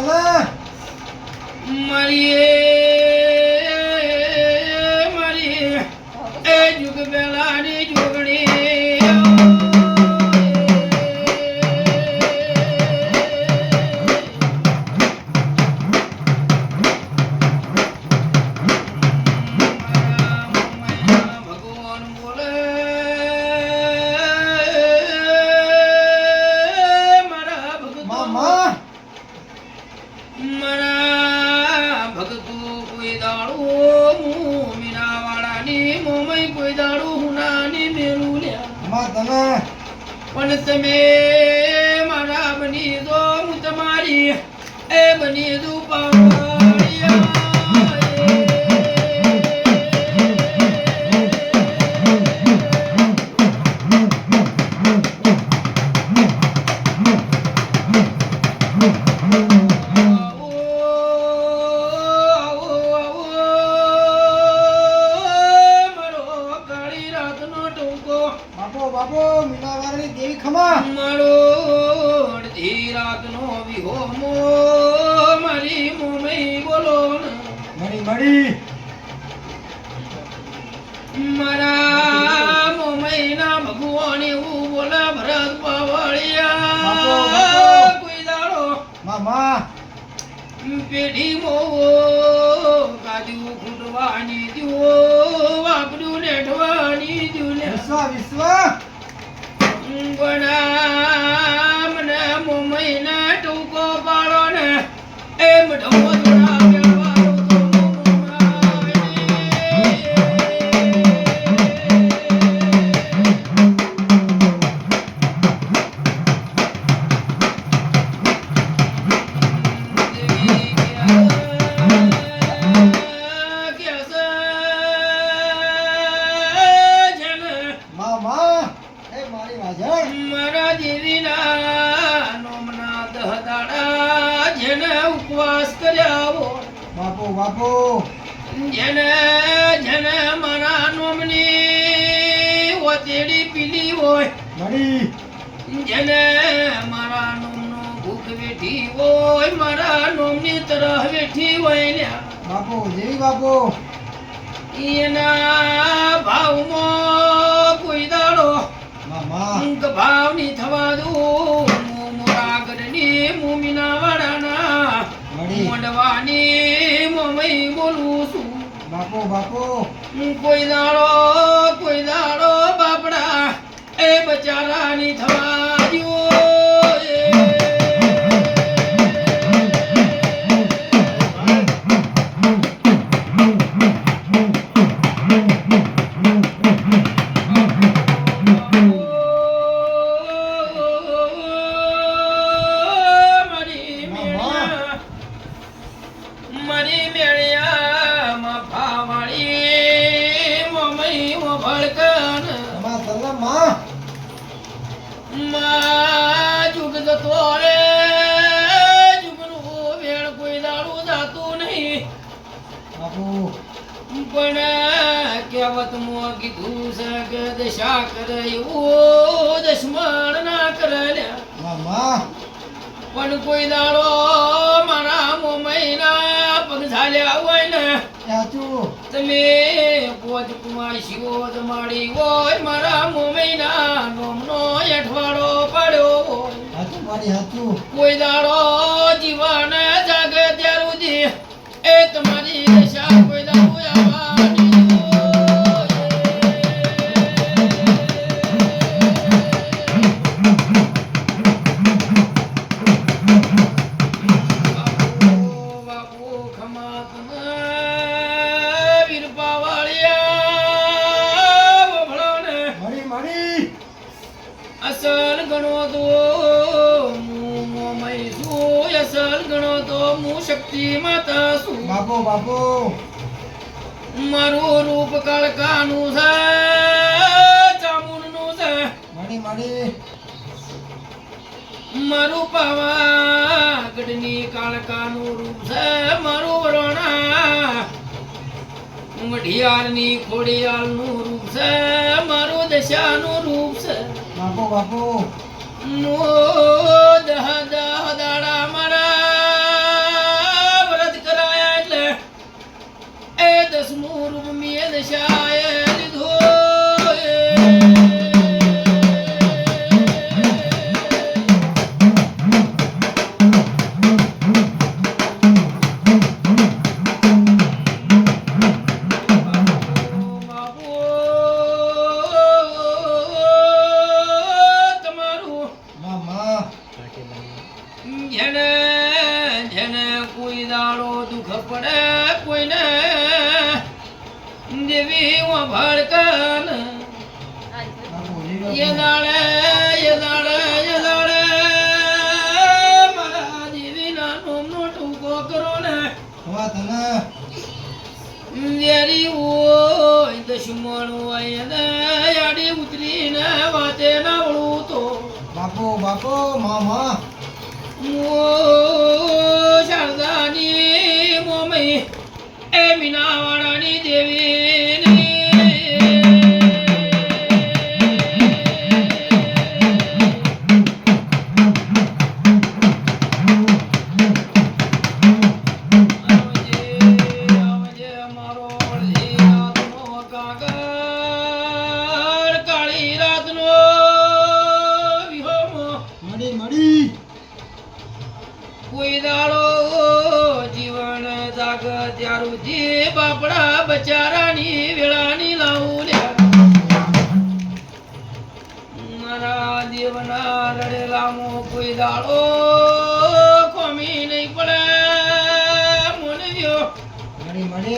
માં મીરાવાળાની મોમય કોઈ દાડો હુનાની મેરું લ્યા. માં તને પણ તમે મારા બની દો હું તમારી એ બની દઉં પાવડિયા. બાપો મીનાવાળાની દેવી ખમા. મારો નો વિહો મો મારી મોમઈ બોલો મણી મણી મારા. મોમઈના ભગવાન એવું બોલા ભરત પાવળિયા. કોઈ દાડો મામા પેઢી મોવો કાજુ ખૂટવાની દ્યો વાપર્યું નેઠવાની દ્યો ને વિશ્વ. વિશ્વ મુંબઈ મુંબઈના ટૂંકો પાડો ને. એમ ઢમો દેવીના નોમના દહ ઉપવાસ કર્યા બાપો બાપો. જેને જેને મારા. નોમની વતેડી પીલી હોય મળી જેને મારા નોમનો ભૂખ વેઠી હોય મારા નોમની તરહ વેઠી હોય ને બાપો દેવી બાપો. એના ભાવમાં અંક ભાવની થવા દઉં મોરાગરની મુમીના વાડાના મળી મોડવાની મમઈ બોલું છું. બાપો બાપો. હું કોઈ દાડો કોઈ દાડો બાપડા એ બચારાની થવા જુગ જતો રે જુગનું વેણ કોઈ દાડું જાતું નહીં. બાપુ. પણ કહેવત મો કીધું છે કે દશા કરે એવું દશમણ ના કરે લ્યા. પણ કોઈ દાડો મારા મોમઈના પગ ઝાલ્યા હોય ને તમે પોત કુમાશીઓ જમાડી હોય મારા મોમઈના નોમનો અઠવાડો મારી હાચું કોઈ દાડો જીવન જાગે ત્યાર સુધી એ તમારી દશા. કોઈ દાડો આવવાની અસલ ગણો તો હું શક્તિ માતા છું બાપો બાપો. મારું રૂપ કળકાનું છે ચામુંડનું છે. મળી મળી મારું પાવાગઢની કાળકાનું રૂપ છે મારું વરોણા ઘડિયાળની ખોડિયાળનું રૂપ છે મારું દશાનું રૂપ છે. બાપો બાપો. નો でしょ。ભડકન. દાડે એ દાડે મારા દેવીના નોમનો ટૂંકો કરો ને. હવા તને વેરી હોય દુશ્મન હોય ને આડી ઉતરીને વાતે ના વળું તો. બાપુ બાપુ મામા. ઓ કોઈ દાડો જીવન જાગ ત્યારું જે બાપડા બચારાની વેળાની લાવું લે. મારા દેવના રડેલામો કોઈ દાડો કોમી નહીં પડે. મને તમારે